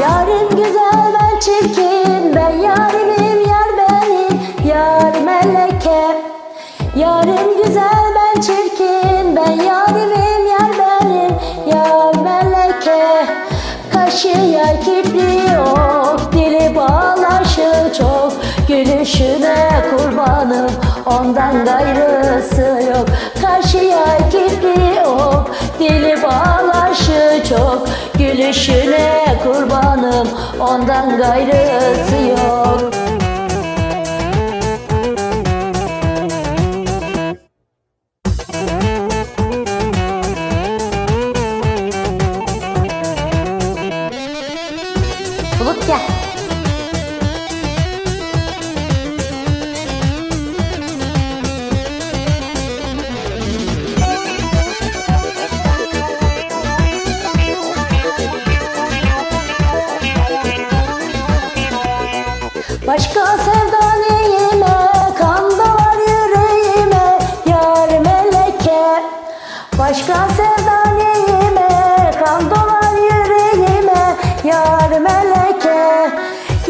Yarim güzel ben çirkin Ben yarimim yar benim Yar meleke. Yarim güzel ben çirkin Ben yarimim yar benim Yar meleke. Kaşı yay kipri yok Dili bağlaşı çok. Gülüşüne kurbanım Ondan gayrısı yok Gülüşüne kurbanım Ondan gayrısı yok Başka sevda neyime, kan dolar yüreğime, yar meleke. Başka sevda neyime, kan dolar yüreğime, yar meleke.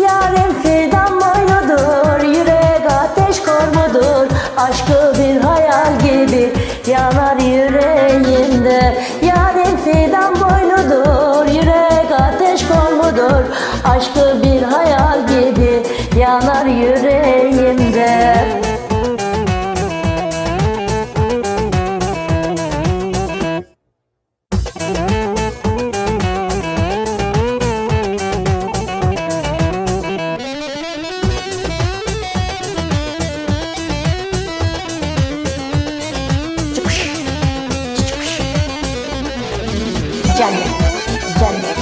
Yarim fidan boynudur, yürek ateş kormudur, aşkı bir hayal gibi yanar yüreğimde. Yarim fidan boynudur, yürek ateş kormudur, aşkı Cennet. Cennet.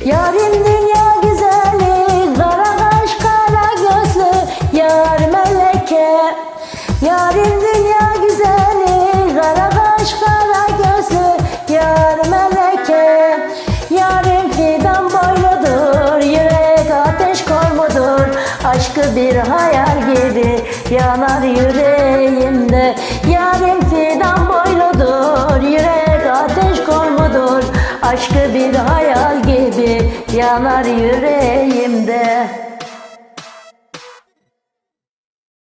Dünya aşkı bir hayal gibi yanar yüreğimde. Yarim fidan boyludur, yürek ateş kormudur, aşkı bir hayal gibi yanar yüreğimde.